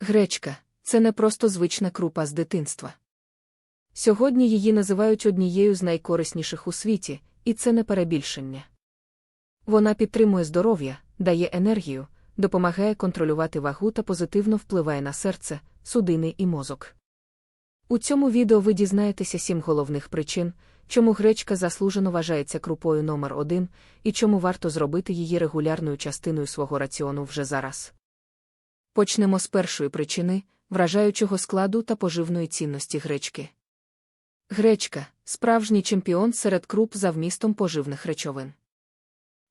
Гречка це не просто звична крупа з дитинства. Сьогодні її називають однією з найкорисніших у світі, і це не перебільшення. Вона підтримує здоров'я, дає енергію, допомагає контролювати вагу та позитивно впливає на серце, судини і мозок. У цьому відео ви дізнаєтеся сім головних причин, чому гречка заслужено вважається крупою номер один і чому варто зробити її регулярною частиною свого раціону вже зараз. Почнемо з першої причини вражаючого складу та поживної цінності гречки. Гречка справжній чемпіон серед круп за вмістом поживних речовин.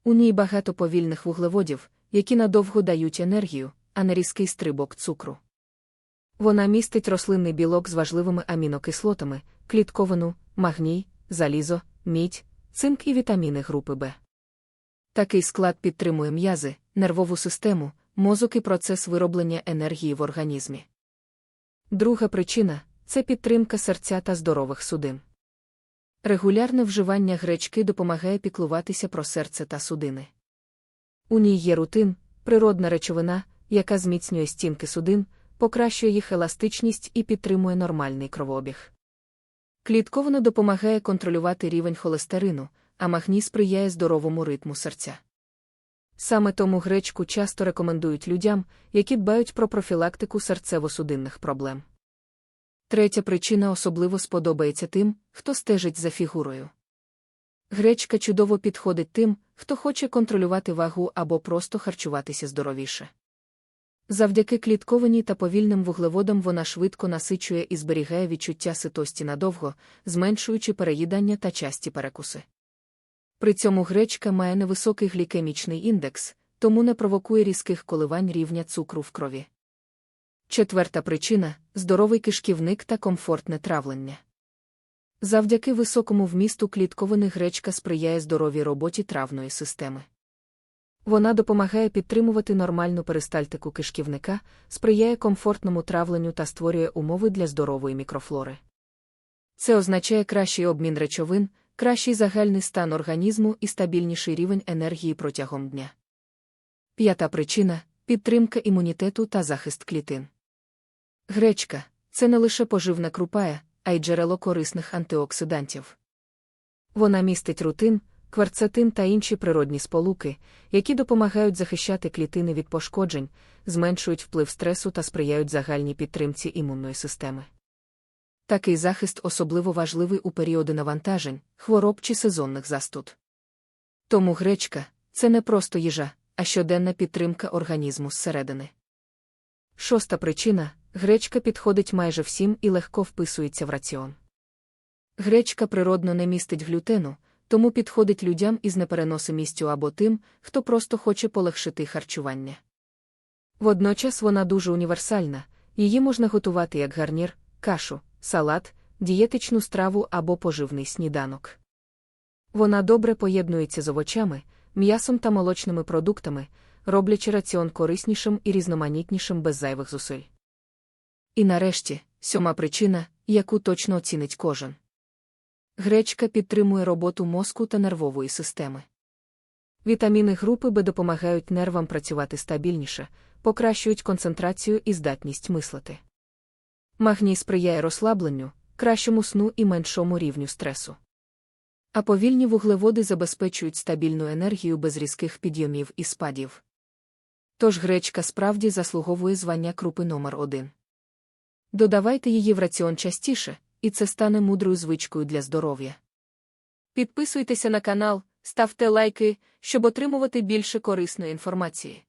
У ній багато повільних вуглеводів, які надовго дають енергію, а не різкий стрибок цукру. Вона містить рослинний білок з важливими амінокислотами, клітковину, магній, залізо, мідь, цинк і вітаміни групи Б. Такий склад підтримує м'язи, нервову систему, мозок і процес вироблення енергії в організмі. Друга причина це підтримка серця та здорових судин. Регулярне вживання гречки допомагає піклуватися про серце та судини. У ній є рутин, природна речовина, яка зміцнює стінки судин, покращує їх еластичність і підтримує нормальний кровообіг. Клітковано допомагає контролювати рівень холестерину, а магній сприяє здоровому ритму серця. Саме тому гречку часто рекомендують людям, які дбають про профілактику серцево-судинних проблем. Третя причина особливо сподобається тим, хто стежить за фігурою. Гречка чудово підходить тим, хто хоче контролювати вагу або просто харчуватися здоровіше. Завдяки кліткованій та повільним вуглеводам вона швидко насичує і зберігає відчуття ситості надовго, зменшуючи переїдання та часті перекуси. При цьому гречка має невисокий глікемічний індекс, тому не провокує різких коливань рівня цукру в крові. Четверта причина здоровий кишківник та комфортне травлення. Завдяки високому вмісту клітковини гречка сприяє здоровій роботі травної системи. Вона допомагає підтримувати нормальну перистальтику кишківника, сприяє комфортному травленню та створює умови для здорової мікрофлори. Це означає кращий обмін речовин, кращий загальний стан організму і стабільніший рівень енергії протягом дня. П'ята причина підтримка імунітету та захист клітин. Гречка це не лише поживна крупая, а й джерело корисних антиоксидантів. Вона містить рутин, кварцетин та інші природні сполуки, які допомагають захищати клітини від пошкоджень, зменшують вплив стресу та сприяють загальній підтримці імунної системи. Такий захист особливо важливий у періоди навантажень, хвороб чи сезонних застуд. Тому гречка це не просто їжа, а щоденна підтримка організму зсередини. Шоста причина гречка підходить майже всім і легко вписується в раціон. Гречка природно не містить глютену, тому підходить людям із непереносимістю або тим, хто просто хоче полегшити харчування. Водночас вона дуже універсальна, її можна готувати як гарнір, кашу, салат, дієтичну страву або поживний сніданок. Вона добре поєднується з овочами, м'ясом та молочними продуктами, роблячи раціон кориснішим і різноманітнішим без зайвих зусиль. І нарешті, сьома причина, яку точно оцінить кожен. Гречка підтримує роботу мозку та нервової системи. Вітаміни групи Б допомагають нервам працювати стабільніше, покращують концентрацію і здатність мислити. Магній сприяє розслабленню, кращому сну і меншому рівню стресу. А повільні вуглеводи забезпечують стабільну енергію без різких підйомів і спадів. Тож гречка справді заслуговує звання крупи номер 1 Додавайте її в раціон частіше, і це стане мудрою звичкою для здоров'я. Підписуйтеся на канал, ставте лайки, щоб отримувати більше корисної інформації.